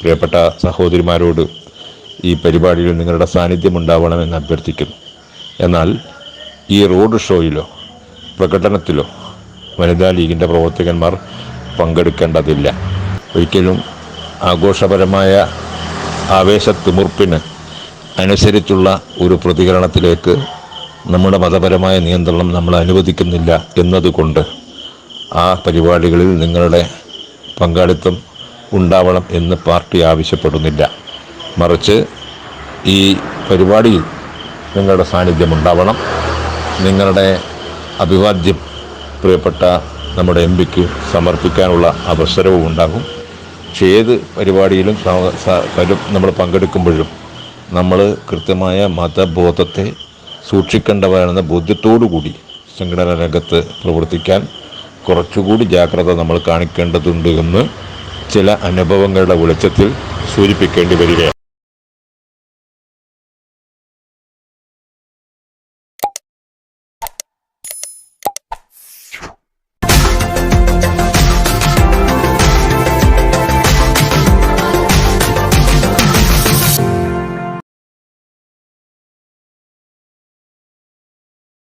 പ്രിയപ്പെട്ട സഹോദരിമാരോട് ഈ പരിപാടിയിൽ നിങ്ങളുടെ സാന്നിധ്യം ഉണ്ടാവണമെന്ന് അഭ്യർത്ഥിക്കുന്നു. എന്നാൽ ഈ റോഡ് ഷോയിലോ പ്രകടനത്തിലോ വനിതാ ലീഗിന്റെ പ്രവർത്തകന്മാർ പങ്കെടുക്കേണ്ടതില്ല. ഒരിക്കലും ആഘോഷപരമായ ആവേശത്തിമുർപ്പിന് അനുസരിച്ചുള്ള ഒരു പ്രതികരണത്തിലേക്ക് നമ്മുടെ മതപരമായ നിയന്ത്രണം നമ്മൾ അനുവദിക്കുന്നില്ല എന്നതുകൊണ്ട് ആ പരിപാടികളിൽ നിങ്ങളുടെ പങ്കാളിത്തം ഉണ്ടാവണം എന്ന് പാർട്ടി ആവശ്യപ്പെടുന്നില്ല. മറിച്ച് ഈ പരിപാടിയിൽ നിങ്ങളുടെ സാന്നിധ്യം ഉണ്ടാവണം. നിങ്ങളുടെ അഭിവാദ്യം പ്രിയപ്പെട്ട നമ്മുടെ എം പിക്ക് സമർപ്പിക്കാനുള്ള അവസരവും ഉണ്ടാകും. പക്ഷേ ഏത് പരിപാടിയിലും നമ്മൾ പങ്കെടുക്കുമ്പോഴും നമ്മൾ കൃത്യമായ മതബോധത്തെ സൂക്ഷിക്കേണ്ടവരാണെന്ന ബോധ്യത്തോടു കൂടി സംഘടനാ രംഗത്ത് പ്രവർത്തിക്കാൻ കുറച്ചുകൂടി ജാഗ്രത നമ്മൾ കാണിക്കേണ്ടതുണ്ട് എന്ന് ചില അനുഭവങ്ങളുടെ വെളിച്ചത്തിൽ സൂചിപ്പിക്കേണ്ടി വരികയാണ്.